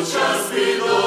Колись таки можливо час.